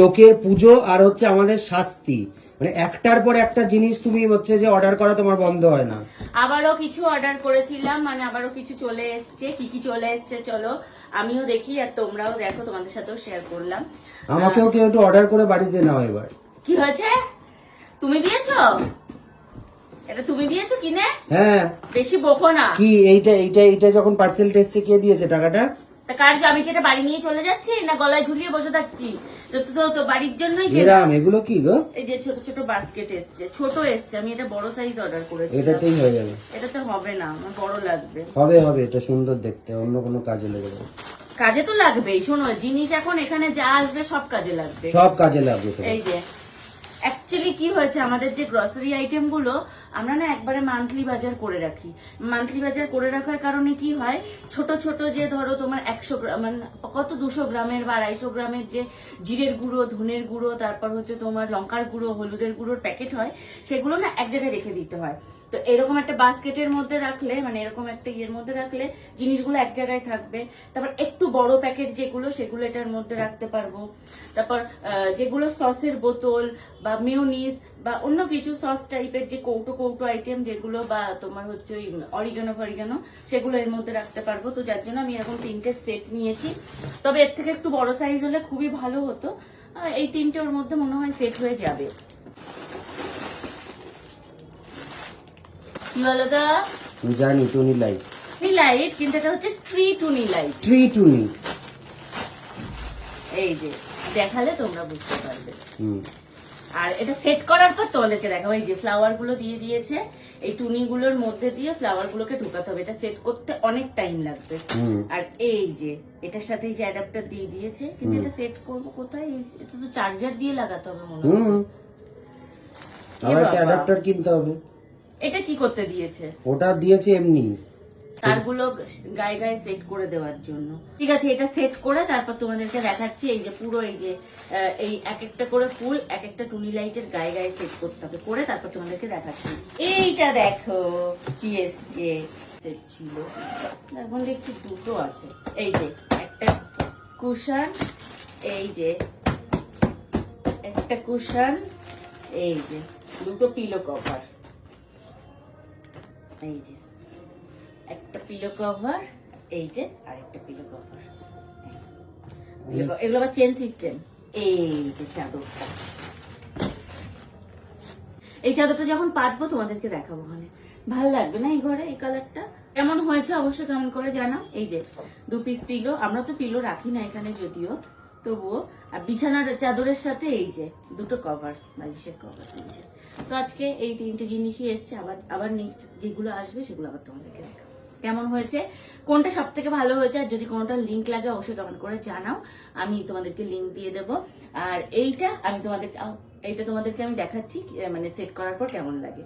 লোকের পুজো আর হচ্ছে আমাদের শাস্তি। মানে একটার পর একটা জিনিস তুমি হচ্ছে যে অর্ডার করা তোমার বন্ধ হয় না। আবারও কিছু অর্ডার করেছিলাম মানে আবারও কিছু চলে এসছে। কি কি চলে এসছে চলো আমিও দেখি আর তোমরাও দেখো তোমাদের সাথেও শেয়ার করলাম। আমাকেও কেউ একটু অর্ডার করে বাড়িতে নাও এবার। কি হয়েছে? তুমি দিয়েছ? এটা তুমি দিয়েছ কিনে? হ্যাঁ। বেশি বকো না। কি এইটা এইটা এইটা যখন পার্সেলটা এসছে কে দিয়েছে টাকাটা? তা কার যে আমি কি এটা বাড়ি নিয়ে চলে যাচ্ছি না গলায় ঝুলিয়ে বসে থাকছি? তো তো- তো তো বাড়ির জন্যই কেনা। এগুলো কি গো? এই যে ছোট ছোট বাস্কেট এসছে ছোট এসছে আমি এটা বড় সাইজ অর্ডার করেছি এটাতেই হয়ে যাবে। এটাতে হবে না আমার বড় লাগবে। হবে হবে এটা সুন্দর দেখতে অন্য কোনো কাজে লেগে যাবে কাজে তো লাগবেই শোনো জিনিস এখন এখানে যা আসবে সব কাজে লাগবে। সব কাজে লাগবে এই যে অ্যাকচুয়ালি কি হয়েছে? আমাদের যে গ্রসারি আইটেমগুলো, আমরা না একবারে মান্থলি বাজার করে রাখি। মান্থলি বাজার করে রাখার কারণে কি হয়? ছোট ছোট যে ধরো তোমার একশো গ্রাম মানে কত দুশো গ্রামের বা আড়াইশো গ্রামের যে জিরের গুঁড়ো, ধনের গুঁড়ো, তারপর হচ্ছে তোমার লঙ্কার গুঁড়ো, হলুদের গুঁড়োর প্যাকেট হয়, সেগুলো না এক জায়গায় রেখে দিতে হয়। তো এরকম একটা বাস্কেটের মধ্যে রাখলে মানে এরকম একটা ইয়ের মধ্যে রাখলে জিনিসগুলো এক জায়গায় থাকবে। তারপর একটু বড় প্যাকেট যেগুলো, সেগুলো এটার মধ্যে রাখতে পারব। তারপর যেগুলো সসের বোতল বা মিউনিস বা অন্য কিছু সস টাইপের যে কৌটো কৌটো আইটেম যেগুলো বা তোমার হচ্ছে ওই অরিগানো ফরিগানো সেগুলো এর মধ্যে রাখতে পারব। তো যার জন্য আমি এরকম তিনটে সেট নিয়েছি। তবে এর থেকে একটু বড় সাইজ হলে খুবই ভালো হতো। এই তিনটে ওর মধ্যে মনে হয় সেট হয়ে যাবে। কি বলো তো? জানি টুনি লাইট। টুনি লাইট কিন্তু এটা হচ্ছে ট্রি টুনি লাইট। ট্রি টুনি। এই যে দেখালে তোমরা বুঝতে পারবে। হুম। আর এটা সেট করার পর তোমাদেরকে দেখাবো এই যে ফ্লাওয়ারগুলো দিয়ে দিয়েছে এই টুনি গুলোর মধ্যে দিয়ে ফ্লাওয়ার গুলোকে ঢুকাতে হবে। এটা সেট করতে অনেক টাইম লাগবে। আর এই যে এটার সাথে যে অ্যাডাপ্টার দিয়ে দিয়েছে কিন্তু এটা সেট করব কোথায়? এটা তো চার্জার দিয়ে লাগাতে হবে মনে হচ্ছে। হুম আবার একটা অ্যাডাপ্টার কিনতে হবে। এটা কি করতে দিয়েছে? ওটা দিয়েছে এমনি। তারগুলো গায়ে গায়ে সেট করে দেওয়ার জন্য। ঠিক আছে, এটা সেট করে তারপর তোমাদেরকে দেখাচ্ছি এই যে পুরো এই যে এই এক একটা করে ফুল, এক একটা টুনি লাইটের গায়ে গায়ে সেট করতে হবে করে তারপর তোমাদেরকে দেখাচ্ছি। এইটা দেখো কি এসছে। ছিল। এখন দেখছি দুটো আছে। এই যে একটা কুশন এই যে একটা কুশন এই যে দুটো পিলো কভার এই যে। একটা পিলো কভার এই যে আরেকটা পিলো কভার এগুলো আবার চেন সিস্টেম এই যে চাদরটা। এই চাদরটা যখন পাতবো তোমাদেরকে দেখাবো ওখানে। ভালো লাগবে না এই ঘরে এই কালারটা কেমন হয়েছে অবশ্যই কেমন করে জানাও। এই যে দু পিস পিলো আমরা তো পিলো রাখি না এখানে যদিও। তবুও আর বিছানার চাদরের সাথে এই যে দুটো কভার বালিশের কভার দিয়েছে। তো আজকে এই তিনটে জিনিসই এসছে। আবার আবার নেক্সট যেগুলো আসবে সেগুলো আবার তোমাদেরকে দেখাবো। কেমন হয়েছে, কোনটা সব থেকে ভালো হয়েছে, আর যদি কোনোটা লিঙ্ক লাগে অবশ্যই কমেন্ট করে জানাও, আমি তোমাদেরকে লিঙ্ক দিয়ে দেব। আর এইটা আমি তোমাদের এইটা তোমাদেরকে আমি দেখাচ্ছি মানে সেট করার পর কেমন লাগে।